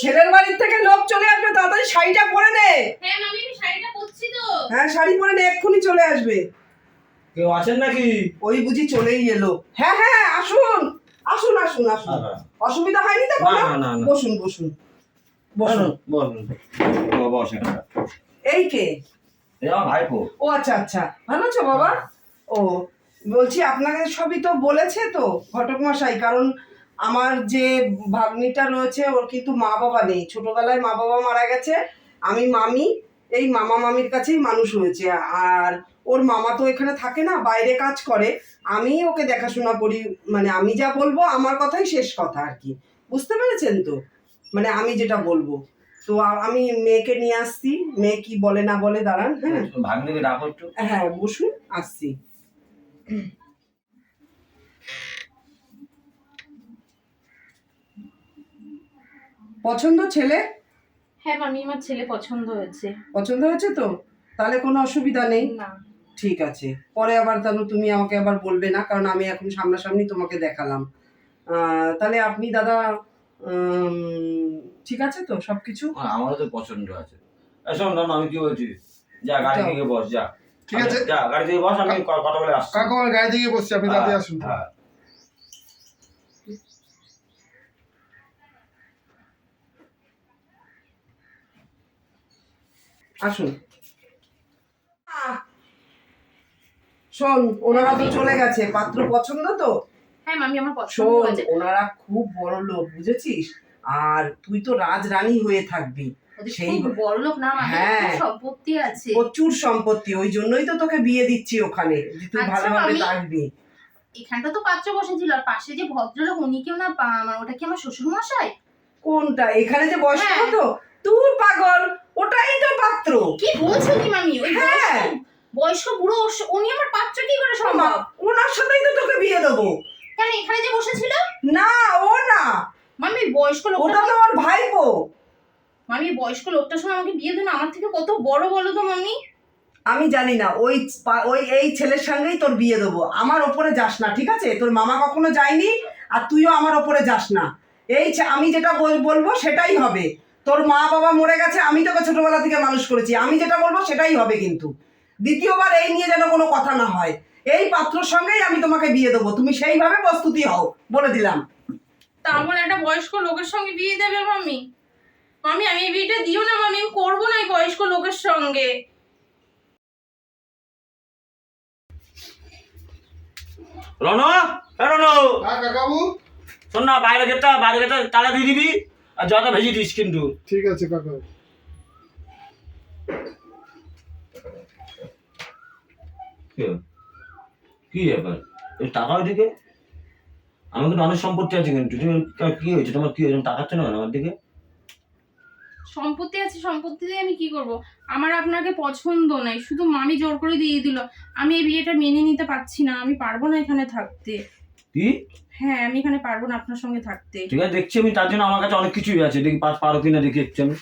ছেলের বাড়ির থেকে লোক চলে আসবে তাড়াতাড়ি শাড়িটা পরে নে। হ্যাঁ মামি আমি শাড়িটা পরছি তো। হ্যাঁ শাড়ি পরে নে এক্ষুনি চলে আসবে। কেউ আছেন নাকি? ওই বুঝি চলেই এলো। হ্যাঁ হ্যাঁ আসুন আসুন আসুন আসুন। অসুবিধা হয়নি তো না, না, না। বসুন বসুন বসুন। বলুন বস এখানটা। এই কে? এই আমার ভাইপো। ও আচ্ছা আচ্ছা। ভালো আছো বাবা? ও বলছি আপনাকে সবই তো বলেছে তো ঘটক মশাই কারণ আমার যে ভাগ্নিটা রয়েছে ওর কিন্তু মা বাবা নেই। ছোটবেলায় মা বাবা মারা গেছে আমি মামি এই মামা মামির কাছেই মানুষ হয়েছে। আর ওর মামা তো এখানে থাকে না বাইরে কাজ করে। আমি ওকে দেখাশোনা করি মানে আমি যা বলব আমার কথাই শেষ কথা আর কি। বুঝতে পেরেছেন তো? মানে আমি যেটা বলব। তো আমি মেয়েকে নিয়ে আসছি। মেয়ে কি বলে না বলে দাঁড়ান হ্যাঁ। হ্যাঁ বসুন আসছি। পছন্দ ছেলে? হ্যাঁ মামি আমার ছেলে পছন্দ হয়েছে। পছন্দ হয়েছে তো? তাহলে কোনো অসুবিধা নেই। না। ঠিক আছে। পরে আবার তাহলে তুমি আমাকে আবার বলবে না কারণ আমি এখন সামনাসামনি তোমাকে দেখালাম। আহ, তাহলে আপনি দাদা ঠিক আছে তো সবকিছু? হ্যাঁ, আমারও তো পছন্দ আছে। শোন না আমি কি বলছি? যা গাড়ি থেকে বস যা। ঠিক আছে। যা গাড়ি থেকে বস আমি কথা বলে আসছি। কাকু আমার গাড়ি থেকে বসছি আপনি তাড়াতাড়ি আসুন। হ্যাঁ। আসুন। শোন ওনারা তো চলে গেছে। পাত্র পছন্দ তো? হ্যাঁ মামি আমার পছন্দ শোন হয়েছে। ওনারা খুব বড় লোক বুঝেছিস? আর তুই তো রাজরানী হয়ে থাকবি। সেই- বড় লোক না হ্যাঁ। সম্পত্তি আছে। প্রচুর সম্পত্তি ওই জন্যই তো তোকে বিয়ে দিচ্ছি ওখানে যে তুই আচ্ছা, ভালোভাবে থাকবি। এখানটা তো পাত্র বসেছিল আর পাশে যে ভদ্রলোক উনি কেউ না ওটা কি আমার শ্বশুর মশাই কোনটা? এখানে যে বসে তো? কত তুই পাগল! ওটাই তো পাত্র। কি বলছো কি মামি ওই হ্যাঁ। বয়স্ক- বুড়ো উনি আমার পাত্র কি করে সম্ভব? ওনার সাথেই তো তোকে বিয়ে দেবো। কেন এখানে যে বসেছিল? না ও না। মামি বয়স্ক ওটা লোকটা তো আমার ভাইপো। মামি বয়স্ক লোকটার সঙ্গে আমাকে বিয়ে দেন আমার থেকে কত বড় বলো তো মামি। আমি জানি না ওই ওই এই ছেলের সঙ্গেই তোর বিয়ে দেবো। আমার ওপরে যাস না ঠিক আছে? তোর মামা কখনো যায়নি আর তুইও আমার ওপরে যাস না। এই আমি যেটা বল- বলব সেটাই হবে। তোর মা বাবা মরে গেছে আমি তোকে ছোটবেলা থেকে মানুষ করেছি। আমি যেটা বলব সেটাই হবে কিন্তু। দ্বিতীয়বার এই নিয়ে যেন কোনো কথা না হয়। এই পাত্রর সঙ্গেই আমি তোমাকে বিয়ে দেবো। তুমি সেইভাবে প্রস্তুতি হও বলে দিলাম। তারপর একটা বয়স্ক লোকের সঙ্গে বিয়ে দেবে মামি? মামি আমি এই বিয়েটা দিও না মামি আমি করব না এই বয়স্ক লোকের সঙ্গে। রনো রনো। হ্যাঁ কাকাবু। শোন না বাইরে গেটটা বাইরে গেটটা তালা দিয়ে দিবি। আর জলটা ভেজে দিস কিন্তু। ঠিক আছে কাকা। কি? ব্যাপার? টাকা ওইদিকে? আমার কিন্তু অনেক সম্পত্তি আছে কিন্তু। তুমি কি হয়েছে? তোমার কি হয়েছে? টাকা না কেন আমার দিকে? সম্পত্তি আছে সম্পত্তি দিয়ে আমি কি করব? আমার আপনাকে পছন্দ নাই। শুধু মামি জোর করে দিয়ে দিল। আমি এই বিয়েটা মেনে নিতে পারছি না। আমি পারব না এখানে থাকতে। কি? হ্যাঁ আমি এখানে পারব না আপনার সঙ্গে থাকতে। ঠিক আছে দেখছি আমি তার জন্য আমার কাছে অনেক কিছুই আছে। দেখি পাঁচ পারো কিনা দেখি একটু আমি।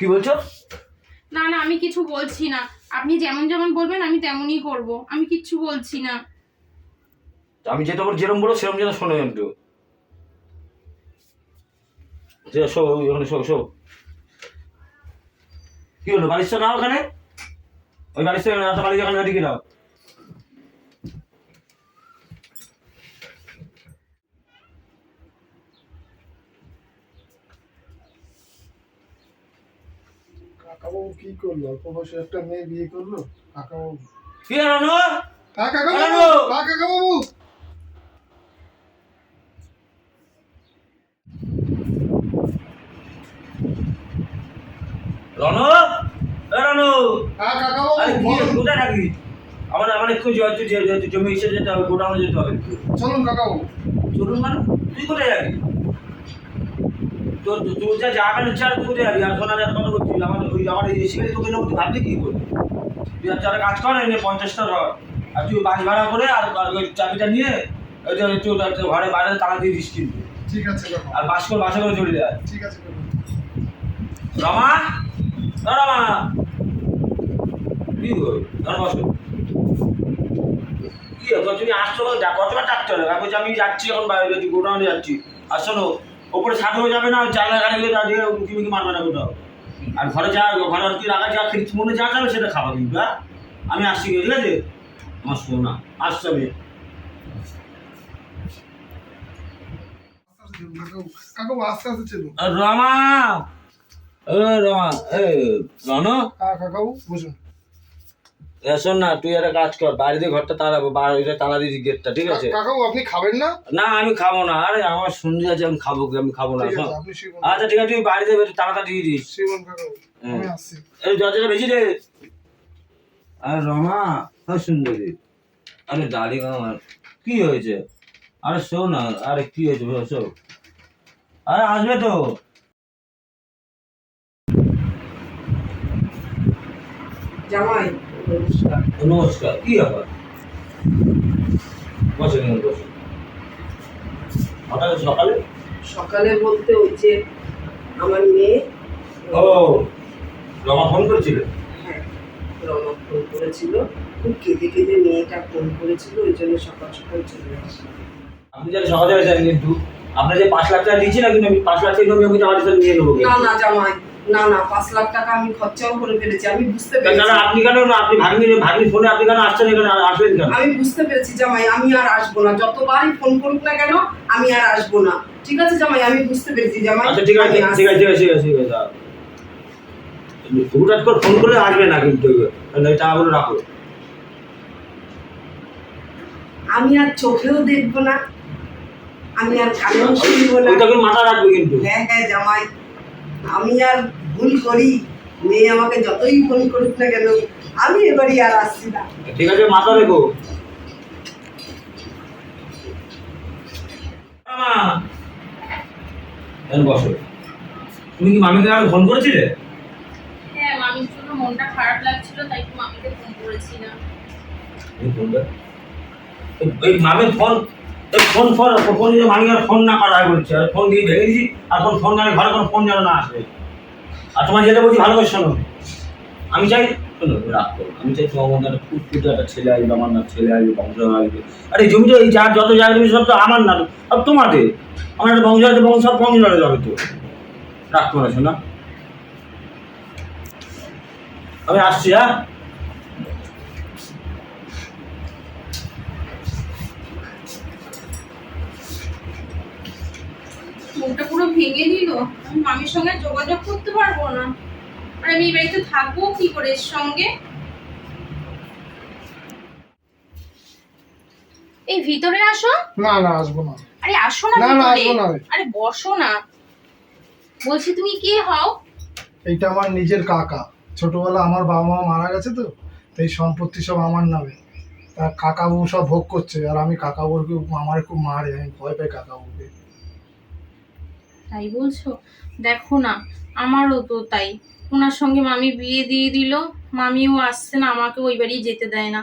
কি বলছো? না না আমি কিছু বলছি না। আপনি যেমন যেমন বলবেন আমি তেমনই করব। আমি কিচ্ছু বলছি না। আমি যেটা বল যেরকম বলো সেরকম যেন শোনো যে শো ওখানে শো শো কি হলো? বালিশ নাও ওখানে। ওই বালিশ বালিশ ওখানে দিকে দাও। কাকাবাবু কি করল? অল্প বয়সে একটা মেয়ে বিয়ে করল? কাকাবাবু। কি কাকাবাবু! কাকাবাবু! হ্যাঁ আরে। কোথায় থাকি? আমার আমার একটু জমি যেতে হবে গোডাউনে যেতে হবে চলুন কাকাবাবু। চলুন মানে তুই কোথায় যাবি? তোর তোর যা যাবেন ইচ্ছা তুই কোথায় যাবি? আর সোনার এত কথা করছিস আমার ওই আমার এই তোকে নেব তুই ভাবলি কি করবি? তুই আর যারা কাজ কর এনে পঞ্চাশটা ধর। আর তুই বাস ভাড়া করে আর আর ওই চাবিটা নিয়ে ওই ঘরে বাইরে তালা দিয়ে দিস কিন্তু ঠিক আছে আর বাস করে বাসে করে চলে যায় ঠিক আছে রমা! ও কি গো? বসো। কি তুমি আসছো কতবার ডাকতে হবে আমি আমি যাচ্ছি এখন বাইরে গোডাউনে যাচ্ছি। আর শোনো ওপরে ছাদ হয়ে যাবে না জানলা গাড়ি গিয়ে দাঁড়িয়ে তুমি কি মারবে না কোথাও? আর ঘরে যা ঘরে আর কি রাখা যা ফ্রিজ মনে যা যাবে সেটা খাওয়া কিন্তু হ্যাঁ? আমি আসছি ঠিক আছে? আমার শোনা আসছি আমি। কাকাবু আস্তে আস্তে আর রমা! শোন না তুই একটা কাজ কর বাড়িতে ঘরটা তালা বাড়িতে তালা দিয়েছি গেটটা ঠিক আছে? কাকাবু আপনি খাবেন না? না আমি খাব না আরে আমার সন্ধে আছে আমি খাব কি আমি খাব না আচ্ছা ঠিক আছে তুই বাড়িতে বেরো তালাটা দিয়ে দিস। এই দরজাটা বেশি রে আরে রমা সুন্দরী? আরে দাড়ি আমার কি হয়েছে? আরে শোন না আরে কি হয়েছে আরে আসবে তো। জামাই নমস্কার। নমস্কার কি ব্যাপার? বসে কেন বসে হঠাৎ সকালে? সকালে বলতে ওই যে আমার মেয়ে ও রমা ফোন করেছিল? হ্যাঁ রমা ফোন করেছিল। খুব কেঁদে কেঁদে মেয়েটা ফোন করেছিল ওই জন্য সকাল সকাল চলে আসি। আপনি যারা সকালে যান কিন্তু। আপনার যে পাঁচ লাখ টাকা দিয়েছি না কিন্তু আমি পাঁচ লাখ টাকা আমি ওকে আমার নিয়ে নেব না না জামাই। না না পাঁচ লাখ টাকা আমি খরচাও করে ফেলেছি আমি বুঝতে পেরেছি। আপনি কেন আপনি ভাগ্নি ভাগ্নি ফোনে আপনি কেন আসছেন এখানে আর আসবেন কেন? আমি বুঝতে পেরেছি জামাই আমি আর আসব না। যতবারই ফোন করুক না কেন আমি আর আসব না। ঠিক আছে জামাই আমি বুঝতে পেরেছি জামাই আচ্ছা ঠিক আছে। ঠিক আছে ঠিক আছে ঠিক আছে ঠিক আছে হুটহাট করে ফোন করলে আসবে না কিন্তু টাকাগুলো রাখো। আমি আর চোখেও দেখব না আমি আর কানেও শুনব না। মাথা রাখবে কিন্তু। হ্যাঁ হ্যাঁ জামাই আমি আর ভুল করি মেয়ে আমাকে যতই ফোন করুক না কেন আমি এবারই আর আসছি না। ঠিক আছে মাথা রেখো। বসো। তুমি কি মামিকে আগে ফোন করেছিলে? হ্যাঁ মামির জন্য মনটা খারাপ লাগছিল তাই একটু মামিকে ফোন করেছিলাম। এই ফোনটা। এই- এই মামির ফোন এই ফোন ফোন ফোন দিয়ে মামি আর ফোন না করা হয় বলছে। আর ফোন দিয়ে ভেঙে দিয়েছি আর কোন ফোন মানে ঘরে কোনো ফোন যেন না আসে। আর তোমার যেটা বলছি, ভালো করে শোনো। আমি চাই, শোনো, রাগ করো। আমি চাই তোমার মধ্যে একটা ফুটফুটে একটা ছেলে আসবে, আমার না ছেলে আসবে বংশ আসবে। আরে জমিটা, এই যা যত জায়গা তুমি সব তো আমার না, সব তোমাদের। আমার একটা বংশ আছে বংশ সব বংশ যাবে তো। রাগ করো আমি আসছি হ্যাঁ? মনটা পুরো ভেঙে দিল আমি মামির সঙ্গে যোগাযোগ করতে পারব না। আর আমি এই বাড়িতে থাকব কি করে এর সঙ্গে? এই ভিতরে আসো। না না আসব না। আরে আসো না না, না, আসব না। আরে বসো না। বলছি তুমি কে হও? এইটা আমার নিজের কাকা। ছোটবেলা আমার বাবা মা মারা গেছে তো তো এই সম্পত্তি সব আমার নামে। তা কাকাবু সব ভোগ করছে আর আমি কাকাবুকে আমার খুব মারে আমি ভয় পাই কাকাবুকে। তাই বলছো? দেখো না, আমারও তো তাই। ওনার সঙ্গে মামি বিয়ে দিয়ে দিল, মামিও আসছে না, আমাকে ওই বাড়ি যেতে দেয় না।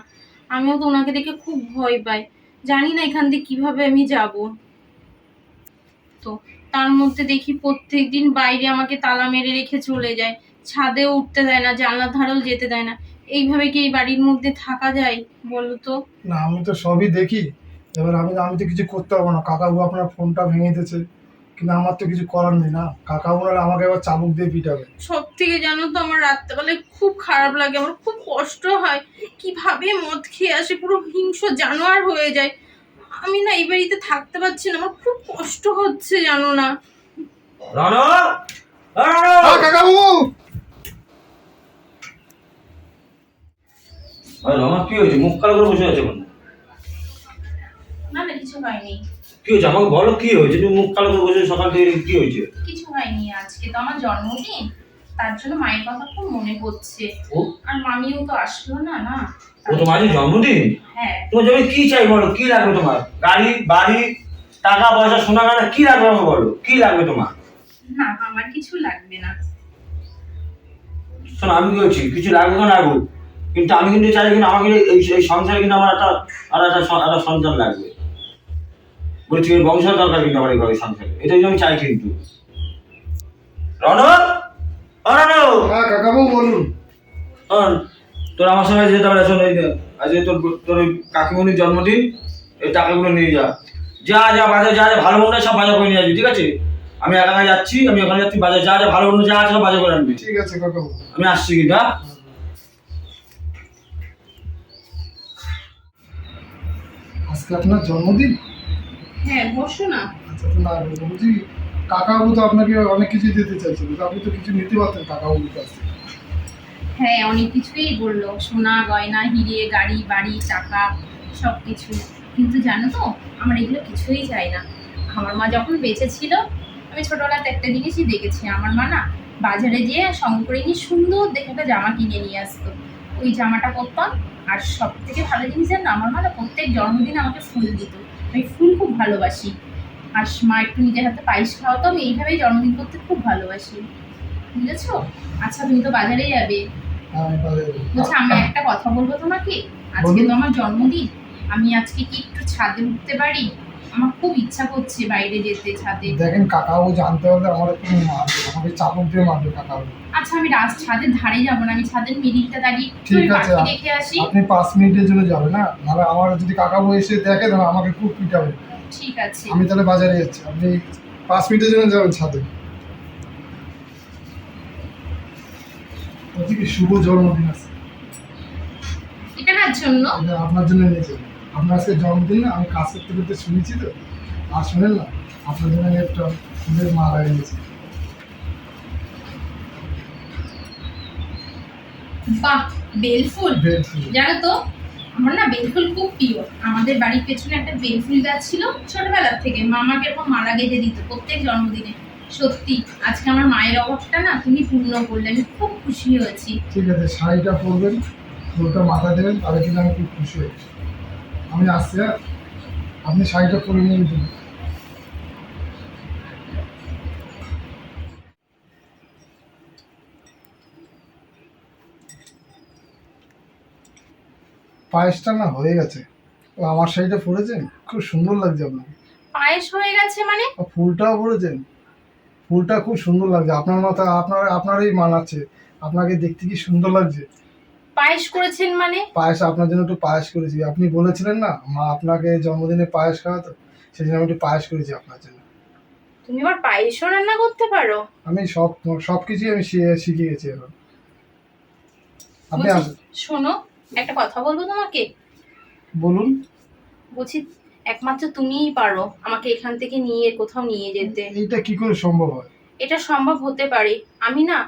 আমিও তো ওনাকে দেখে খুব ভয় পাই। জানি না এখান থেকে কীভাবে আমি যাব। তো তার মধ্যে দেখি প্রত্যেক দিন বাইরে আমাকে তালা মেরে রেখে চলে যায়। ছাদেও উঠতে দেয় না, জানলার ধারেও যেতে দেয় না। এইভাবে কি এই বাড়ির মধ্যে থাকা যায় বলো তো? না, আমি তো সবই দেখি। এবার আমি আমি তো কিছু করতে পারব না। কাকাবু আপনার ফোনটা ভেঙে দিতেছে কিন্তু আমার তো কিছু করার নেই না। কাকাবু নাহলে আমাকে এবার চাবুক দিয়ে পিটাবে। সব থেকে জানো তো আমার রাত্রেবেলায় খুব খারাপ লাগে আমার খুব কষ্ট হয়। কীভাবে মদ খেয়ে আসে পুরো হিংস্র জানোয়ার হয়ে যায়। আমি না এই বাড়িতে থাকতে পারছি না আমার খুব কষ্ট হচ্ছে জানো না। কাকাবু! আরে রমা কি হয়েছে? মুখ কালো করে বসে আছে না না কিছু হয়নি। কি হয়েছে? আমাকে বলো কি হয়েছে? তুমি মুখ কালো করে বসে সকাল থেকে কি হয়েছে? কিছু হয়নি আজকে তো আমার জন্মদিন তার জন্য মায়ের কথা খুব মনে পড়ছে। আর মামিও তো আসলো না না? ও তোমার জন্মদিন? হ্যাঁ। তোমার জমি কি চাই বলো? কি লাগবে তোমার? গাড়ি বাড়ি টাকা পয়সা সোনা গানা কি লাগবে আমাকে বলো? কি লাগবে তোমার? না আমার কিছু লাগবে না। শোনো আমি কি বলছি? কিছু লাগবে না লাগুক কিন্তু আমি কিন্তু চাই কিন্তু আমাকে এই এই সংসারে কিন্তু আমার একটা আর একটা সন্তান লাগবে। বলছি বংশ দরকার কিন্তু আমার এই সংসারে এটাই আমি চাই কিন্তু। হ্যাঁ কাকাবু বলুন। তোর আমার সঙ্গে যেতে পারে শোন এই আজকে তোর তোর ওই কাকিমণির জন্মদিন এই টাকাগুলো নিয়ে যা। যা যা বাজার যা যা ভালো মন্দ সব বাজার করে নিয়ে আসবি ঠিক আছে? আমি একা যাচ্ছি আমি ওখানে যাচ্ছি বাজার যা যা ভালো মন্দ যা আছে সব বাজার করে আনবি। ঠিক আছে কাকাবু আমি আসছি কিন্তু হ্যাঁ? আজকে আপনার জন্মদিন? হ্যাঁ বসো না। আচ্ছা না বলছি কাকাবু তো আপনাকে অনেক কিছু দিতে চাইছিল আপনি তো কিছু নিতে পারতেন কাকাবুর কাছ থেকে হ্যাঁ অনেক কিছুই বলল সোনা গয়না হিরে গাড়ি বাড়ি টাকা সব কিছু কিন্তু জানো তো আমার এগুলো কিছুই চাই না। আমার মা যখন বেঁচে ছিল আমি ছোটবেলাতে একটা জিনিসই দেখেছি আমার মা না বাজারে যেয়ে সঙ্গে করে নিয়ে সুন্দর দেখে একটা জামা কিনে নিয়ে আসতো। ওই জামাটা পরতাম আর সব থেকে ভালো জিনিস জানো আমার মা না প্রত্যেক জন্মদিনে আমাকে ফুল দিত। আমি ফুল খুব ভালোবাসি। আর মা একটু নিজের হাতে পায়েস খাওয়াতো আমি এইভাবেই জন্মদিন করতে খুব ভালোবাসি। বুঝেছ? আচ্ছা তুমি তো বাজারে যাবে। বলছি আমি একটা কথা বলব তোমাকে? আজকে তো আমার জন্মদিন। আমি আজকে কি একটু ছাদে উঠতে পারি? আমার খুব ইচ্ছা করছে বাইরে যেতে ছাদে। দেখেন কাকাবু জানতে পারলে আমার একটু আমাকে চাপক দিয়ে মারবে কাকাবু আচ্ছা আমি রাত ছাদের ধারে যাব না আমি ছাদের মিডিলটা দাঁড়িয়ে একটু ঠিক আছে, পাখি দেখে আসি। আপনি পাঁচ মিনিটের জন্য যাবেন না? নাহলে আমার যদি কাকা কাকাবু এসে দেখে তাহলে আমাকে খুব পিটাবে। ঠিক আছে। আমি তাহলে বাজারে যাচ্ছি। আপনি পাঁচ মিনিটের জন্য যাবেন ছাদে। বলছি কি শুভ জন্মদিন আছে। এটা কার জন্য? এটা আপনার জন্য নিয়ে যাবেন আপনার আজকে জন্মদিন না আমি কাজ করতে করতে শুনেছি তো। আর শোনেন না আপনার জন্য একটা ফুলের মালা এনেছি। বাহ বেলফুল। বেল ফুল জানো তো আমার না বেলফুল খুব প্রিয়। আমাদের বাড়ির পেছনে একটা বেলফুল গাছ ছিল ছোটবেলার থেকে। মামাকে এরকম মালা গেঁথে দিত প্রত্যেক জন্মদিনে। সত্যি আজকে আমার মায়ের অভাবটা না তুমি পূর্ণ করলে। আমি খুব খুশি হয়েছি। ঠিক আছে শাড়িটা পরবেন ফুলটা মাথা দেবেন তাহলে কিন্তু আমি খুব খুশি হয়েছি। আমি আসছি হ্যাঁ? আপনি শাড়িটা পরে নিয়ে পায়েসটা না হয়ে গেছে। ও আমার শাড়িটা পরেছেন? খুব সুন্দর লাগছে আপনাকে পায়েস হয়ে গেছে মানে? ফুলটাও পরেছেন? ফুলটা খুব সুন্দর লাগছে। আপনার মাথা আপনার আপনারই মানাচ্ছে। আপনাকে দেখতে কি সুন্দর লাগছে। পায়েস করেছেন মানে? পায়েস আপনার জন্য একটু পায়েস করেছি। আপনি বলেছিলেন না মা আপনাকে জন্মদিনে পায়েস খাওয়াতো সেই জন্য আমি একটু পায়েস করেছি আপনার জন্য। তুমি আবার পায়েসও রান্না করতে পারো? আমি সব সব কিছুই আমি শিখে গেছি এখন। আপনি আসুন। শোনো একটা কথা বলব তোমাকে? বলুন। বলছি একমাত্র তুমিই পারো আমাকে এখান থেকে নিয়ে কোথাও নিয়ে যেতে। এইটা কি করে সম্ভব হয়? এটা সম্ভব হতে পারে। আমি না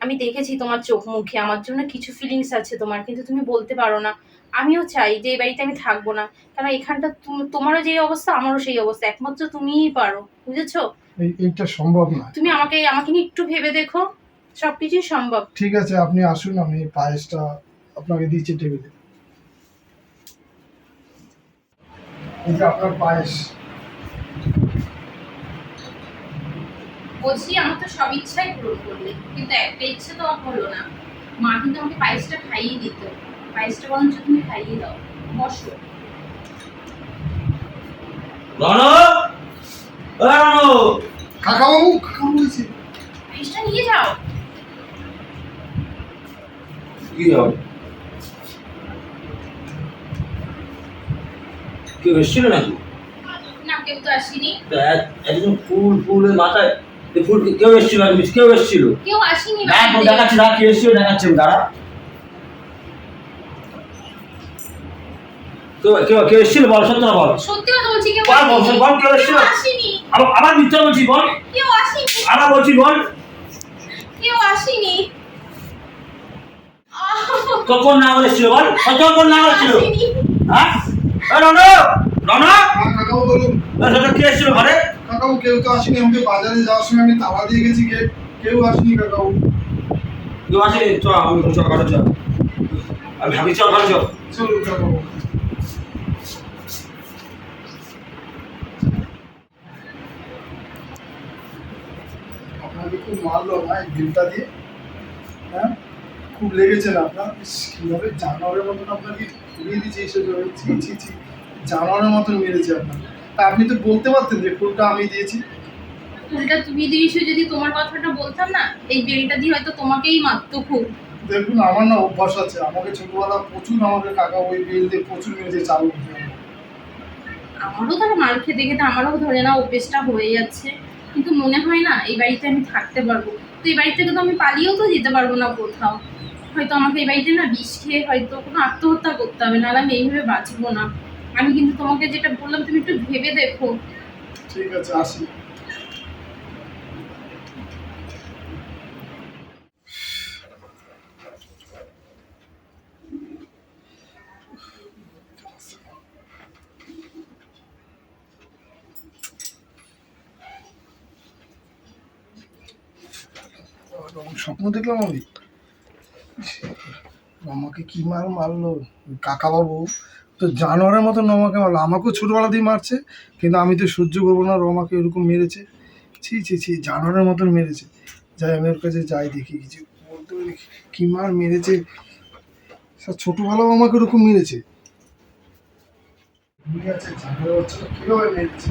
আমি দেখেছি তোমার চোখ মুখে আমার জন্য কিছু ফিলিংস আছে তোমার কিন্তু তুমি বলতে পারো না। আমিও চাই যে এই বাড়িতে আমি থাকব না। কারণ এখানটা তোমারও যেই অবস্থা আমারও সেই অবস্থা। একমাত্র তুমিই পারো বুঝেছ? এটা সম্ভব না। তুমি আমাকে আমাকে নিয়ে একটু ভেবে দেখো সবকিছুই সম্ভব। ঠিক আছে আপনি আসুন আমি পায়েসটা আপনাকে দিচ্ছি টেবিলে এই যে আপনার পায়েস। বলছি আমার তো সব ইচ্ছাই পূরণ করলে কিন্তু একটা ইচ্ছে তো হলো না। মা কিন্তু আমাকে পায়েসটা খাইয়ে দিত। পায়েসটা বরঞ্চ তুমি খাইয়ে দাও। বসো। রনো বলছি। পায়েসটা নিয়ে যাও। কি হবে? কেউ এসেছিল নাকি? না কেউ তো আসেনি। তো এক- ফুল ফুলের মাথায় ফুল কেউ এসেছিল কেউ এসেছিল? কেউ আসেনি হ্যাঁ বাড়িতে। না কে এসেছিল দেখাচ্ছি দাঁড়া। কেউ কেউ কেউ এসেছিল? বল সত্য না বল। সত্যি কথা বলছি কেউ বল, বল, বল, কেউ এসেছিল? আসেনি। আবার আবার মিথ্যা বলছি বল। কেউ আসেনি। আবার বলছি বল। কেউ আসেনি। কখন না এসেছিল বল? কতক্ষণ না এসেছিল? হ্যাঁ? কাকাবু কেউ তো আসেনি আমাকে বাজারে যাওয়ার সময় আমি তালা দিয়ে গেছি কে কেউ আসেনি কাকাবু কেউ আসেনি? চ আমি চ ঘরে চ আমি ভাবি চ ঘরে চ চলুন কাকাবু আপনাকে খুব মারলো এই বিলটা দিয়ে? হ্যাঁ? খুব লেগেছে না আপনার? কীভাবে জানোয়ারের মতন আপনাকে ঘুরিয়ে দিয়েছে এইসব ছি ছি ছি জানোয়ারের মতন মেরেছে আপনাকে। তা আপনি তো বলতে পারতেন যে ফুলটা আমি দিয়েছি। ফুলটা তুমি দিয়েছ যদি তোমার কথাটা বলতাম না এই বেলটা দিয়ে হয়তো তোমাকেই মারতো খুব। দেখুন আমার না অভ্যাস আছে। আমাকে ছোটবেলা প্রচুর আমাকে কাকা ওই বেল দিয়ে প্রচুর মেরেছে চালু আমারও তারা মার খেতে খেতে আমারও ধরে না অভ্যেসটা হয়ে যাচ্ছে। কিন্তু মনে হয় না এই বাড়িতে আমি থাকতে পারব। তো এই বাড়ি থেকে তো আমি পালিয়েও তো যেতে পারব না কোথাও। হয়তো আমাকে এই বাড়িতে না বিষ খেয়ে হয়তো কোনো আত্মহত্যা করতে হবে নাহলে আমি এইভাবে বাঁচবো না। আমি কিন্তু তোমাকে যেটা বললাম তুমি একটু ভেবে দেখো। ঠিক আছে আসি। স্বপ্ন দেখলাম আমি। আমাকে কি মার মারলো? কাকা বাবু তো জানোয়ারের মতো রমাকে মারলো। আমাকেও ছোটবেলাতেই মারছে, কিন্তু আমি তো সহ্য করব না রমাকে এরকম মেরেছে। ছি ছি ছি, জানোয়ারের মতন মেরেছে। যাই, আমি ওর কাছে যাই, দেখি কিছু বলতে কি মার মেরেছে। স্যার ছোটবেলাও আমাকে ওরকম মেরেছে। ঠিক আছে কীভাবে মেরেছে?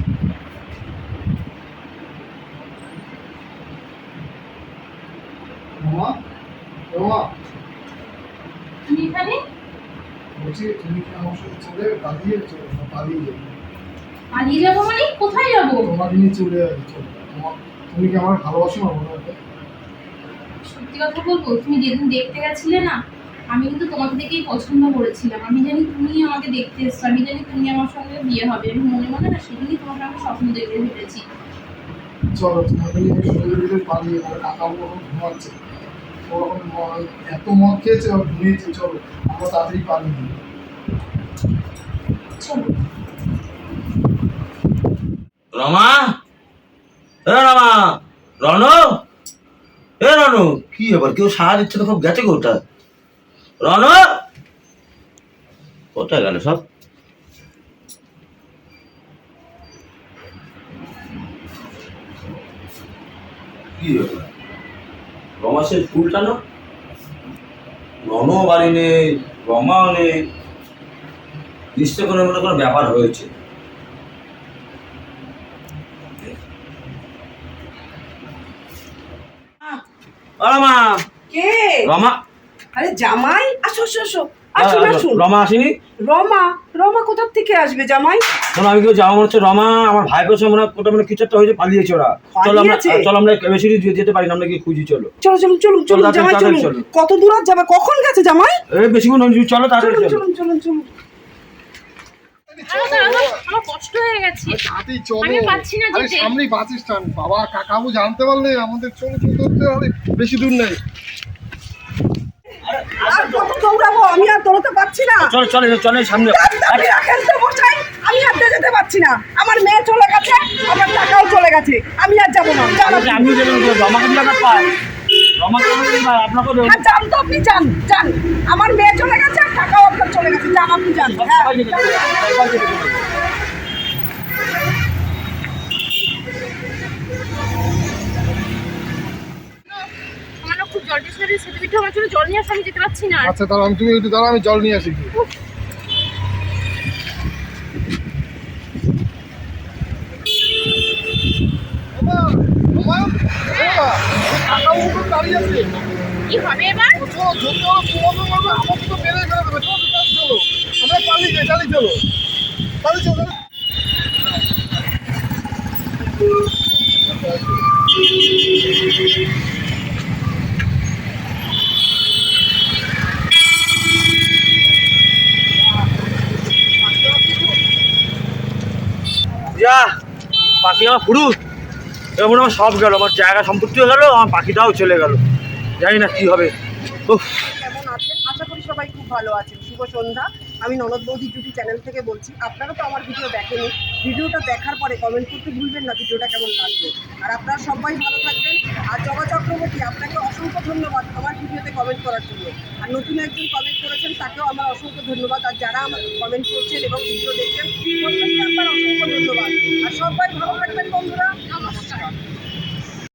রমা রমা তুমি এখানে? বলছি তুমি কি আমার সাথে চলে পালিয়ে চলে পালিয়ে যাবে? পালিয়ে যাব মানে কোথায় যাব? তোমাকে নিয়ে চলে যাবে চলে। তুমি কি আমার ভালোবাসো না মনে হয়? সত্যি কথা বলব তুমি যেদিন দেখতে গেছিলে না আমি কিন্তু তোমাকে দেখেই পছন্দ করেছিলাম। আমি জানি তুমি আমাকে দেখতে এসছো আমি জানি তুমি আমার সঙ্গে বিয়ে হবে। আমি মনে মনে না সেদিনই তোমাকে আমি স্বপ্ন দেখে ভেবেছি। চলো তোমাকে নিয়ে পালিয়ে ঘুমাচ্ছে ওরকম এত মদ খেয়েছে চলো আমরা তাড়াতাড়ি দিই চলো। রমা? এ রমা রণ এ রণ কি ব্যাপার কেউ সারা দিচ্ছে তো খুব গেছে কোথায় রণ কোথায় গেল সব? কি ব্যাপার? রমা সে ফুলটা না রনও বাড়ি নেই রমাও নেই। নিশ্চয় কোনো মনে কোনো ব্যাপার হয়েছে। রমা কে? রমা। আরে জামাই আসো আসো আসো। আসুন আসুন। রমা আসেনি? রমা রমা কোথার থেকে আসবে জামাই? শোনো আমি কেউ যাওয়া মনে হচ্ছে রমা আমার ভাইপোর সঙ্গে মনে হয় কোথাও মানে কিছু একটা হয়েছে পালিয়েছে ওরা। চলো আমরা চলো আমরা বেশি দূর যেতে পারি না আমরা গিয়ে খুঁজি চলো। চলো চলুন চলুন চলো, জামাই চলো। কত দূর আর যাবে? কখন গেছে জামাই? এই বেশিক্ষণ নয়, চলো তাড়াতাড়ি চলুন চলো। চলুন চলুন চলুন দাঁড়াও, দাঁড়াও, দাঁড়াও, আমার কষ্ট হয়ে গেছে। চলো। আমি পাচ্ছি না যেতে। সামনেই বাস স্ট্যান্ড। বাবা কাকাবু জানতে পারলে আমাদের চলে চলে করতে হবে বেশি দূর নেই আর কত দৌড়াবো আমি আর দৌড়তে পারছি না। চলো চলো চলো সামনে। আপনি রাখেন তো মশাই আমি হাঁটতে যেতে পারছি না। আমার মেয়ে চলে গেছে আমার টাকাও চলে গেছে আমি আর যাব না। আমি আমাকে টাকা পাই যান তো আপনি যান যান। আমার মেয়ে চলে গেছে টাকাও আপনার চলে গেছে যান আপনি যান। হ্যাঁ। জল টেস্টারের সেতু আমার জন্য জল নিয়ে আসো আমি যেতে পারছি না। আচ্ছা তাহলে আমি তুমি একটু দাঁড়া আমি জল নিয়ে আসি গিয়ে। ওমা, ওমা, ওমা, কাকাবু তো দাঁড়িয়ে আছে। কি হবে এবার চলো, চলো, চলো, তোমাকে বলব, আমাকে তো মেরে ফেলে দেবে। চলো, চলো, চলো। আমরা পালিয়ে যাই, চালিয়ে চলো। চালিয়ে চলো, চালিয়ে- যা, পাখি আমার পুরু এবার আমার সব গেলো, আমার জায়গা সম্পত্তিও গেলো, আমার পাখিটাও চলে গেল। জানি না কী হবে। আশা করি সবাই খুব ভালো আছেন। শুভ সন্ধ্যা। আমি ননদ বৌদি জুটি চ্যানেল থেকে বলছি, আপনারা তো আমার ভিডিও দেখেনি ভিডিওটা দেখার পরে কমেন্ট করতে ভুলবেন না, ভিডিওটা কেমন লাগবে আর আপনারা সবাই ভালো থাকবেন। আর জগা চক্রবর্তী, আপনাকে অসংখ্য ধন্যবাদ আমার ভিডিওতে কমেন্ট করার জন্য। আর নতুন একজন কমেন্ট করেছেন, তাকেও আমার অসংখ্য ধন্যবাদ। আর যারা আমার কমেন্ট করছেন এবং ভিডিও দেখছেন, প্রত্যেককে আপনার অসংখ্য ধন্যবাদ। আর সবাই ভালো থাকবেন, বন্ধুরা। নমস্কার।